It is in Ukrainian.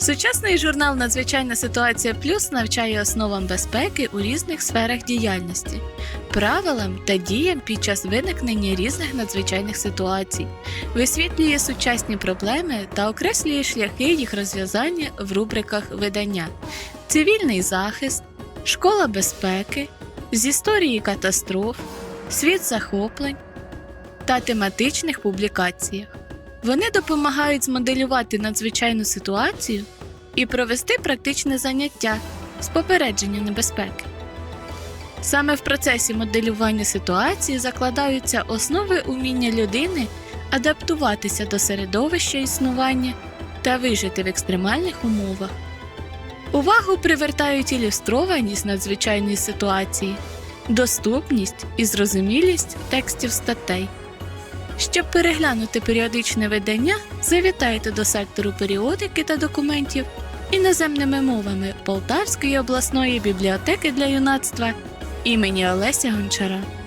Сучасний журнал Надзвичайна ситуація Плюс навчає основам безпеки у різних сферах діяльності, правилам та діям під час виникнення різних надзвичайних ситуацій, висвітлює сучасні проблеми та окреслює шляхи їх розв'язання в рубриках видання: цивільний захист, школа безпеки, з історії катастроф, світ захоплень та тематичних публікаціях. Вони допомагають змоделювати надзвичайну ситуацію і провести практичне заняття з попередження небезпеки. Саме в процесі моделювання ситуації закладаються основи уміння людини адаптуватися до середовища існування та вижити в екстремальних умовах. Увагу привертають ілюстрованість надзвичайної ситуації, доступність і зрозумілість текстів статей. Щоб переглянути періодичне видання, завітайте до сектору періодики та документів іноземними мовами Полтавської обласної бібліотеки для юнацтва імені Олеся Гончара.